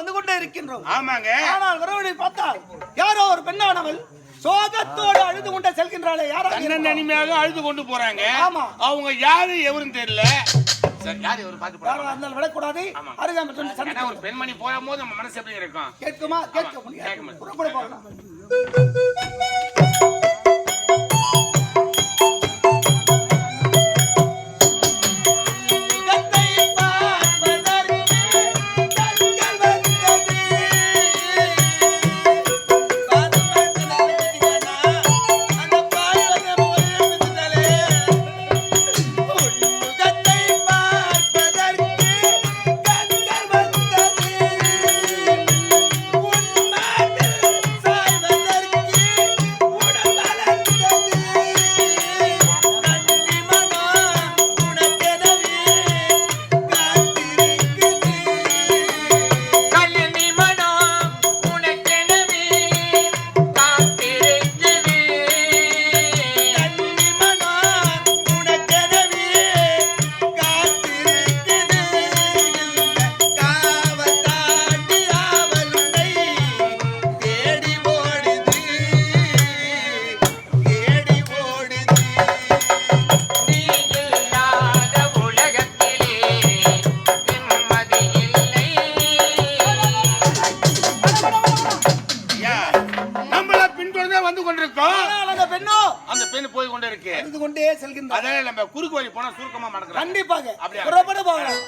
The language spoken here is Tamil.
வந்து கொண்டே இருக்கின்றோம். ஆமாங்க. ஆனால் வரவனை பார்த்தால் யாரோ ஒரு பெண்ணானவள் சோகத்தோடு அழுது கொண்டே செல்கின்றாளே யாரோ தன்னந்தனிமையாக அழுது கொண்டு போறாங்க. ஆமா. அவங்க யாரு எவரும் தெரியல. யார் பார்த்து போறாங்க அதனால விடக்கூடாது. அருகாம சொன்ன ஒரு பெண்மணி போகும்போது மனசு இருக்கும்? கேட்குமா? கேட்க முடியாது. பெண்ணோ? அந்த பெண் போய் கொண்டே இருக்கு. கொண்டே செல்கின்றார். அதனால நம்ம குறுக்கு வழி போனா சுருக்கமா மடக்கலாம் கண்டிப்பாக. அப்படியா? புறப்பட போகலாம்.